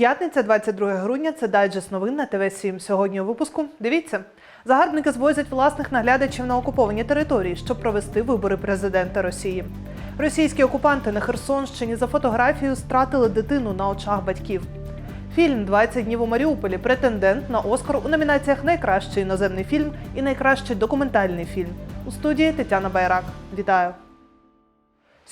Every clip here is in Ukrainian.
П'ятниця, 22 грудня. Це дайджест новин на ТВ 7 Сьогодні у випуску. Дивіться. Загарбники звозять власних наглядачів на окуповані території, щоб провести вибори президента Росії. Російські окупанти на Херсонщині за фотографію стратили дитину на очах батьків. Фільм «20 днів у Маріуполі претендент на Оскар у номінаціях Найкращий іноземний фільм і найкращий документальний фільм. У студії Тетяна Байрак. Вітаю!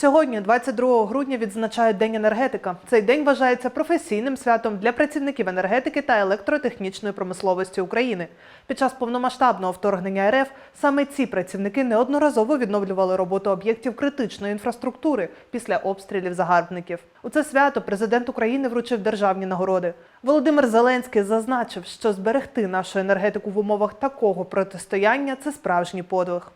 Сьогодні, 22 грудня, відзначають День енергетика. Цей день вважається професійним святом для працівників енергетики та електротехнічної промисловості України. Під час повномасштабного вторгнення РФ саме ці працівники неодноразово відновлювали роботу об'єктів критичної інфраструктури після обстрілів загарбників. У це свято президент України вручив державні нагороди. Володимир Зеленський зазначив, що зберегти нашу енергетику в умовах такого протистояння це справжній подвиг.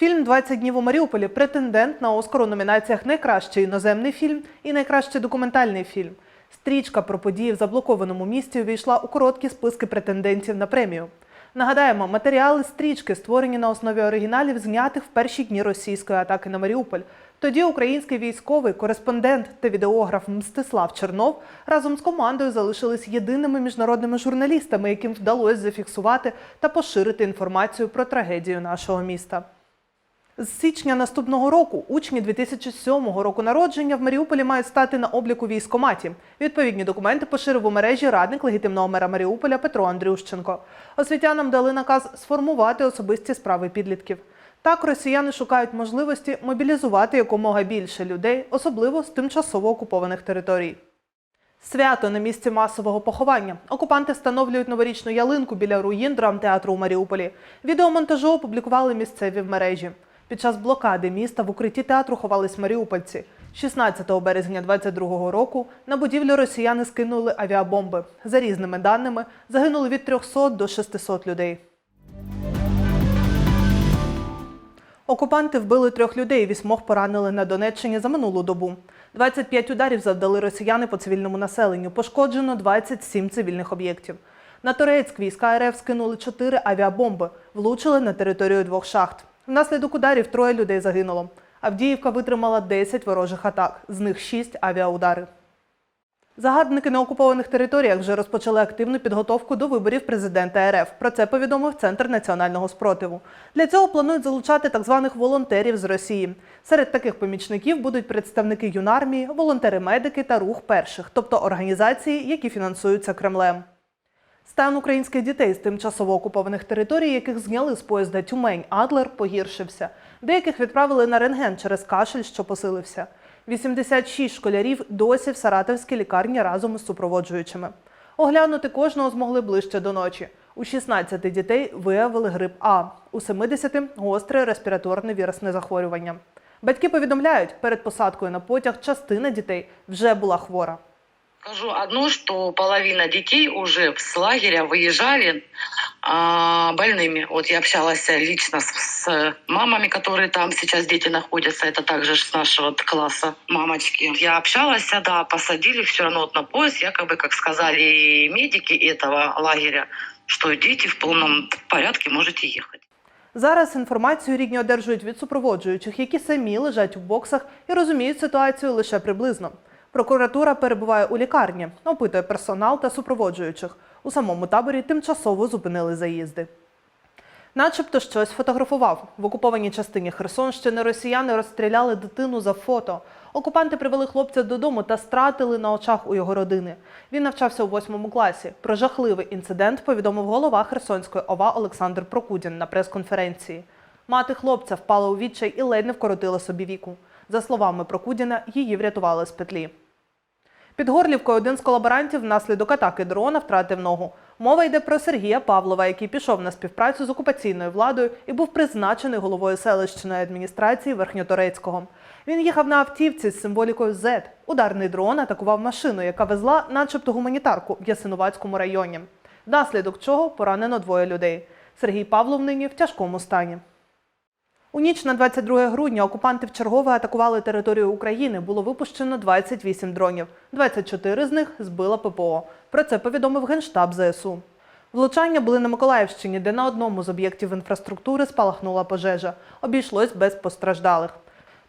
Фільм «20 днів у Маріуполі претендент на Оскар у номінаціях Найкращий іноземний фільм і найкращий документальний фільм. Стрічка про події в заблокованому місті увійшла у короткі списки претендентів на премію. Нагадаємо, матеріали стрічки створені на основі оригіналів, знятих в перші дні російської атаки на Маріуполь. Тоді український військовий кореспондент та відеограф Мстислав Чернов разом з командою залишились єдиними міжнародними журналістами, яким вдалося зафіксувати та поширити інформацію про трагедію нашого міста. З січня наступного року учні 2007 року народження в Маріуполі мають стати на обліку військоматі. Відповідні документи поширив у мережі радник легітимного мера Маріуполя Петро Андрющенко. Освітянам дали наказ сформувати особисті справи підлітків. Так росіяни шукають можливості мобілізувати якомога більше людей, особливо з тимчасово окупованих територій. Свято на місці масового поховання. Окупанти встановлюють новорічну ялинку біля руїн драмтеатру у Маріуполі. Відеомонтажу опублікували місцеві в мережі. Під час блокади міста в укритті театру ховались маріупольці. 16 березня 22 року на будівлю росіяни скинули авіабомби. За різними даними загинули від 300 до 600 людей. Окупанти вбили трьох людей, вісьмох поранили на Донеччині за минулу добу. 25 ударів завдали росіяни по цивільному населенню. Пошкоджено 27 цивільних об'єктів. На Торецьк війська РФ скинули 4 авіабомби, влучили на територію двох шахт. Внаслідок ударів троє людей загинуло. Авдіївка витримала 10 ворожих атак, з них 6 авіаудари. Загарбники на окупованих територіях вже розпочали активну підготовку до виборів президента РФ. Про це повідомив Центр національного спротиву. Для цього планують залучати так званих волонтерів з Росії. Серед таких помічників будуть представники юнармії, волонтери-медики та рух перших, тобто організації, які фінансуються Кремлем. Стан українських дітей з тимчасово окупованих територій, яких зняли з поїзда Тюмень Адлер, погіршився. Деяких відправили на рентген через кашель, що посилився. 86 школярів досі в Саратовській лікарні разом із супроводжуючими. Оглянути кожного змогли ближче до ночі. У 16 дітей виявили грип А, у 70 – гостре респіраторне вірусне захворювання. Батьки повідомляють, перед посадкою на потяг частина дітей вже була хвора. Скажу одно, что половина детей уже с лагеря выезжали а, больными. Вот я общалась лично с, с мамами, которые там сейчас дети находятся. Это также ж с нашего вот класса мамочки. Я общалась, да, посадили все равно вот на поезд, якобы, как сказали медики этого лагеря, что дети в полном порядке можете ехать. Зараз інформацію рідні одержують від супроводжуючих, які самі лежать у боксах і розуміють ситуацію лише приблизно. Прокуратура перебуває у лікарні, опитує персонал та супроводжуючих. У самому таборі тимчасово зупинили заїзди. Начебто щось фотографував. В окупованій частині Херсонщини росіяни розстріляли дитину за фото. Окупанти привели хлопця додому та стратили на очах у його родини. Він навчався у восьмому класі. Про жахливий інцидент повідомив голова Херсонської ОВА Олександр Прокудін на прес-конференції. Мати хлопця впала у відчай і ледь не вкоротила собі віку. За словами Прокудіна, її врятували з петлі. Під Горлівкою один з колаборантів внаслідок атаки дрона втратив ногу. Мова йде про Сергія Павлова, який пішов на співпрацю з окупаційною владою і був призначений головою селищної адміністрації Верхньоторецького. Він їхав на автівці з символікою Z. Ударний дрон атакував машину, яка везла, начебто, гуманітарку в Ясинуватському районі. Внаслідок чого поранено двоє людей. Сергій Павлов нині в тяжкому стані. У ніч на 22 грудня окупанти вчергове атакували територію України. Було випущено 28 дронів. 24 з них збила ППО. Про це повідомив Генштаб ЗСУ. Влучання були на Миколаївщині, де на одному з об'єктів інфраструктури спалахнула пожежа. Обійшлось без постраждалих.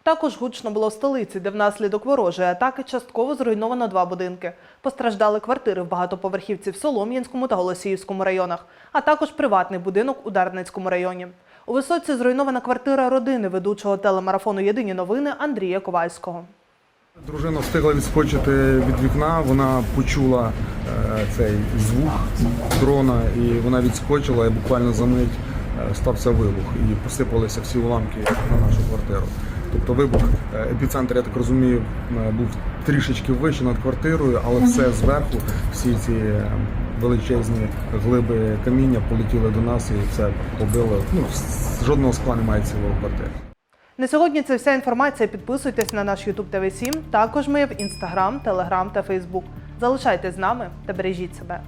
Також гучно було в столиці, де внаслідок ворожої атаки частково зруйновано два будинки. Постраждали квартири в багатоповерхівці в Солом'янському та Голосіївському районах, а також приватний будинок у Дарницькому районі. У висоці зруйнована квартира родини ведучого телемарафону Єдині новини Андрія Ковальського. Дружина встигла відскочити від вікна, вона почула е, цей звук дрона, і вона відскочила, і буквально за мить е, стався вибух, і посипалися всі уламки на нашу квартиру. Тобто вибух, е, епіцентр, я так розумію, був трішечки вище над квартирою, але все зверху, всі ці величезні глиби каміння полетіли до нас і все побило. Ну, жодного скла немає цілого квартири. На сьогодні це вся інформація. Підписуйтесь на наш YouTube TV 7 Також ми в Instagram, Telegram та Facebook. Залишайтесь з нами та бережіть себе.